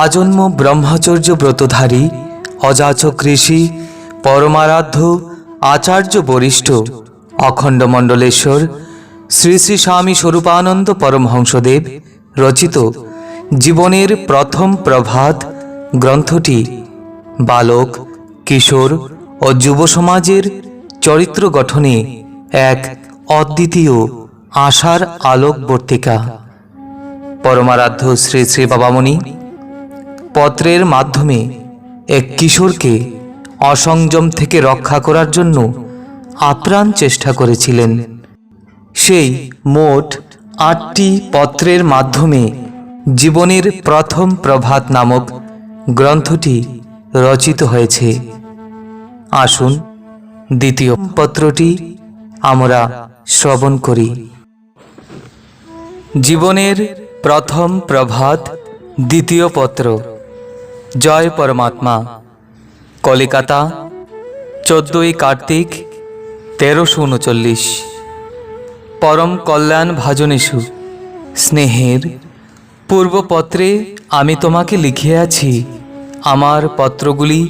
আজন্ম ব্রহ্মচর্য ব্রতধারী অযাচক ঋষি পরমারাধ্য, আচার্য বরিষ্ঠ, অখণ্ড মণ্ডলেশ্বর, শ্রী শ্রী স্বামী স্বরূপানন্দ পরমহংসদেব, রচিত জীবনের প্রথম প্রভাত গ্রন্থটি বালক, কিশোর ও যুব সমাজের চরিত্র গঠনে এক অদ্বিতীয় আশার আলোকবর্তিকা। পরমারাধ্য শ্রী শ্রী বাবামণি পত্রের মাধ্যমে এক কিশোরকে অসংযম থেকে রক্ষা করার জন্য আপ্রাণ চেষ্টা করেছিলেন। সেই মোট আটটি পত্রের মাধ্যমে জীবনের প্রথম প্রভাত নামক গ্রন্থটি রচিত হয়েছে। আসুন দ্বিতীয় পত্রটি আমরা শ্রবণ করি। জীবনের প্রথম প্রভাত দ্বিতীয় পত্র। জয় পরমাত্মা। কলিকাতা, চোদ্দই কার্তিক, তেরোশো উনচল্লিশ। পরম কল্যাণ ভাজনেশু, স্নেহের, পূর্বপত্রে আমি তোমাকে লিখিয়াছি আমার পত্রগুলি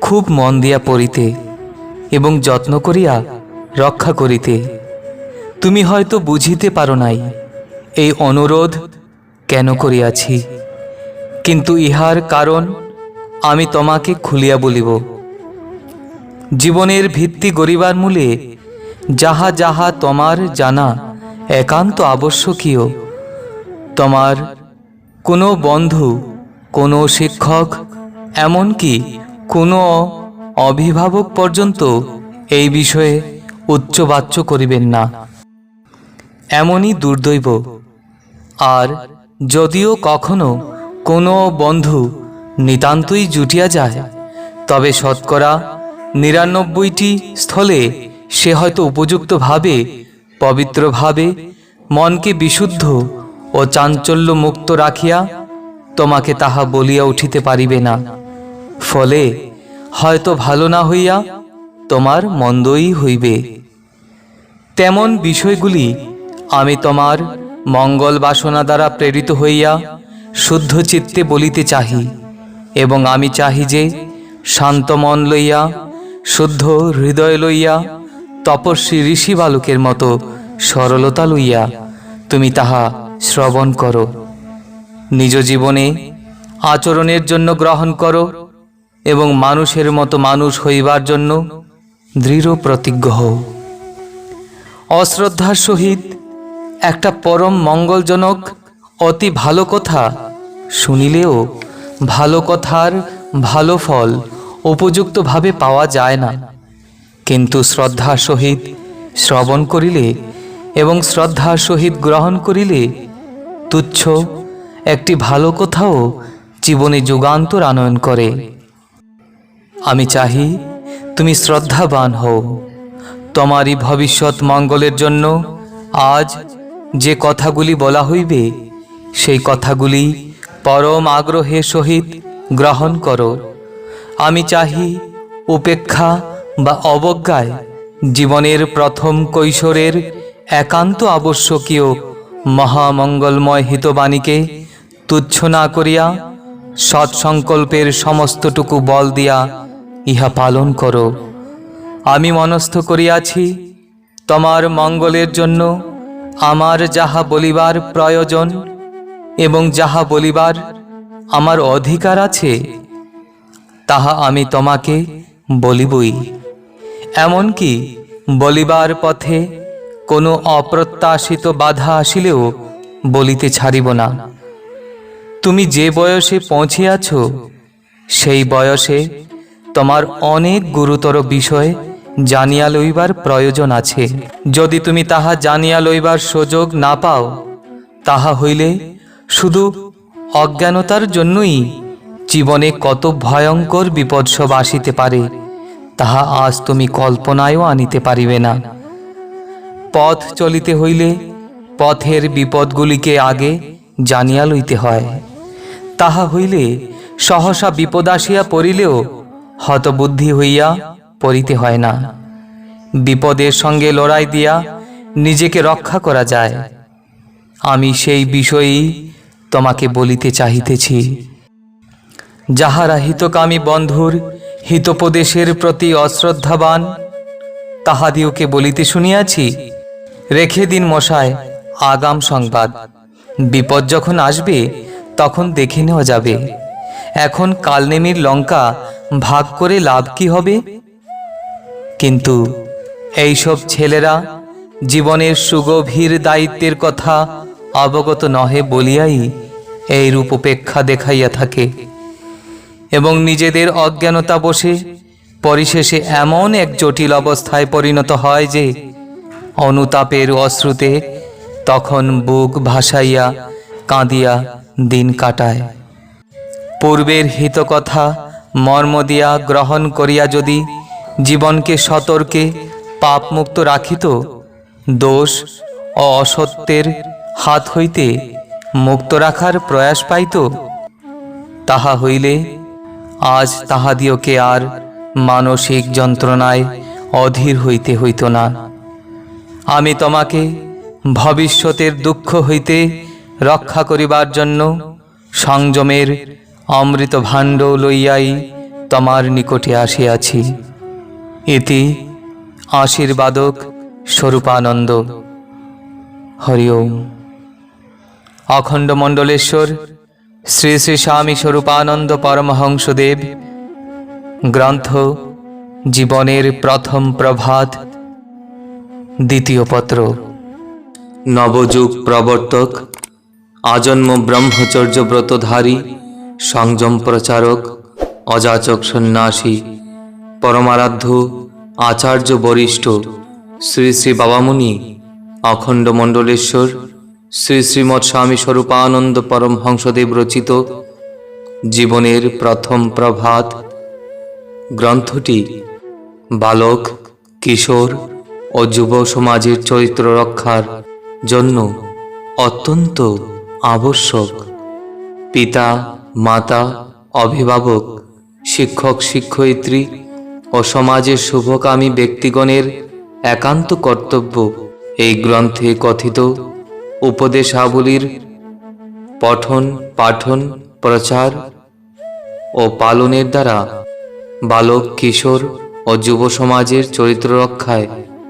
খুব মন দিয়া পড়িতে এবং যত্ন করিয়া রক্ষা করিতে। তুমি হয়তো বুঝিতে পারো নাই, এই অনুরোধ কেন করিয়াছি? কিন্তু ইহার কারণ আমি তোমাকে খুলিয়া বলিব। জীবনের ভিত্তি গরিবার মূলে যাহা যাহা তোমার জানা একান্ত আবশ্যকীয়। তোমার কোনো বন্ধু, কোনো শিক্ষক, এমনকি কোনো অভিভাবক পর্যন্ত এই বিষয়ে উচ্চবাচ্য করিবেন না। এমনই দুর্দৈব। আর যদিও কখনো কোনো বন্ধু নিতান্তই জুটিয়া যায়, তবে শতকরা নিরানব্বইটি স্থলে সে হয়তো উপযুক্তভাবে, পবিত্রভাবে, মনকে বিশুদ্ধ ও চাঞ্চল্য মুক্ত রাখিয়া তোমাকে তাহা বলিয়া উঠিতে পারিবে না। ফলে হয়তো ভালো না হইয়া তোমার মন্দই হইবে। তেমন বিষয়গুলি আমি তোমার মঙ্গল বাসনা দ্বারা প্রেরিত হইয়া শুদ্ধ চিত্তে বলিতে চাহি, এবং আমি চাহি যে শান্ত মন লইয়া, শুদ্ধ হৃদয় লইয়া, তপস্বী ঋষি বালকের মতো সরলতা লইয়া তুমি তাহা শ্রবণ করো। নিজ জীবনে আচরণের জন্য গ্রহণ করো, এবং মানুষের মতো মানুষ হইবার জন্য দৃঢ় প্রতিজ্ঞ হও। অশ্রদ্ধার সহিত একটা পরম মঙ্গলজনক, অতি ভালো কথা শুনিলেও ভালো কথার ভালো ফল উপযুক্তভাবে পাওয়া যায় না। কিন্তু শ্রদ্ধার সহিত শ্রবণ করিলে এবং শ্রদ্ধার সহিত গ্রহণ করিলে তুচ্ছ একটি ভালো কথাও জীবনে যুগান্তর আনয়ন করে। আমি চাহি তুমি শ্রদ্ধাবান হও। তোমারই ভবিষ্যৎ মঙ্গলের জন্য আজ যে কথাগুলি বলা হইবে, সেই কথাগুলি পরম আগ্রহের সহিত গ্রহণ করো। আমি চাহি উপেক্ষা বা অবজ্ঞায় জীবনের প্রথম কৈশোরের একান্ত আবশ্যকীয় মহামঙ্গলময় হিতবাণীকে তুচ্ছ না করিয়া সৎসংকল্পের সমস্তটুকু বল দিয়া ইহা পালন করো। আমি মনস্থ করিয়াছি, তোমার মঙ্গলের জন্য আমার যাহা বলিবার প্রয়োজন এবং যাহা বলিবার আমার অধিকার আছে, তাহা আমি তোমাকে বলিবই। এমনকি বলিবার পথে কোনো অপ্রত্যাশিত বাধা আসিলেও বলিতে ছাড়িব না। তুমি যে বয়সে পৌঁছিয়াছ, সেই বয়সে তোমার অনেক গুরুতর বিষয় জানিয়া লইবার প্রয়োজন আছে। যদি তুমি তাহা জানিয়া লইবার সুযোগ না পাও, তাহা হইলে শুধু অজ্ঞানতার জন্যই জীবনে কত ভয়ঙ্কর বিপদ সব আসিতে পারে, তাহা আজ তুমি কল্পনায়ও আনিতে পারিবে না। পথ চলিতে হইলে পথের বিপদগুলিকে আগে জানিয়া লইতে হয়। তাহা হইলে সহসা বিপদ আসিয়া পড়িলেও হতবুদ্ধি হইয়া পড়িতে হয় না। বিপদের সঙ্গে লড়াই দিয়া নিজেকে রক্ষা করা যায়। আমি সেই বিষয়েই তোমাকে বলিতে চাহিতেছি। যাহারা হিতকামী বন্ধুর হিতোপদেশের প্রতি অশ্রদ্ধাবান, তাহাদিওকে বলিতে শুনিয়াছি, রেখে দিন মশায়, আগাম সংবাদ। বিপদ যখন আসবে, তখন দেখে নেওয়া যাবে। এখন কালনেমির লঙ্কা ভাগ করে লাভ কি হবে? কিন্তু এইসব ছেলেরা জীবনের সুগভীর দায়িত্বের কথা অবগত নহে বলিয়াই এই রূপ উপেক্ষা দেখাইয়া থাকে। এবং নিজেদের অজ্ঞানতা বসে পরিশেষে এমন এক জটিল অবস্থায় পরিণত হয় যে, অনুতাপের অশ্রুতে তখন বুক ভাসাইয়া কাঁদিয়া দিন কাটায়। পূর্বের হিতকথা মর্ম দিয়া গ্রহণ করিয়া যদি জীবনকে সতর্কে পাপমুক্ত রাখিত, দোষ ও অসত্যের হাত হইতে মুক্ত রাখার প্রয়াস পাইত তাহা হইলে আজ তাহাদিওকে আর মানসিক যন্ত্রণায় অধীর হইতে হইত না। আমি তোমাকে ভবিষ্যতের দুঃখ হইতে রক্ষা করিবার জন্য সংযমের অমৃত ভাণ্ড লইয়াই তোমার নিকটে আসিয়াছি। ইতি আশীর্বাদক স্বরূপানন্দ। হরি ওম। অখণ্ড মণ্ডলেশ্বর, শ্রী শ্রী স্বামী স্বরূপানন্দ পরমহংসদেব, গ্রন্থ জীবনের প্রথম প্রভাত, দ্বিতীয় পত্র। নবযুগ প্রবর্তক, আজন্ম ব্রহ্মচর্য ব্রতধারী, সংযম প্রচারক, অযাচক সন্ন্যাসী, পরমারাধ্য আচার্য বরিষ্ঠ, শ্রী শ্রী বাবামুনি, অখণ্ড মণ্ডলেশ্বর শ্রী শ্রীমৎ স্বামী স্বরূপানন্দ পরমহংসদেব রচিত জীবনের প্রথম প্রভাত। গ্রন্থটি বালক, কিশোর ও যুব সমাজের চরিত্র রক্ষার জন্য অত্যন্ত আবশ্যক। পিতা, মাতা, অভিভাবক, শিক্ষক, শিক্ষয়িত্রী ও সমাজের শুভকামী ব্যক্তিগণের একান্ত কর্তব্য এই গ্রন্থে কথিত। উপদেশাবলীর পঠন, পাঠন, প্রচার ও পালনের দ্বারা বালক, কিশোর ও যুব সমাজের চরিত্র রক্ষায়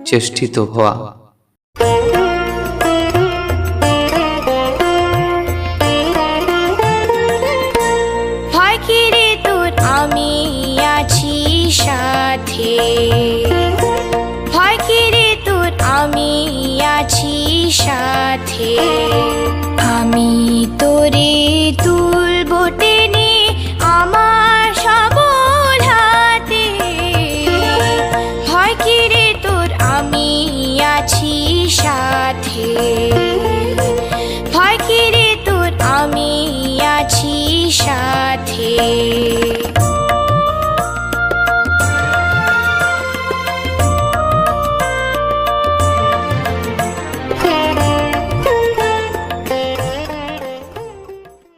চেষ্টিত হওয়া। yeah.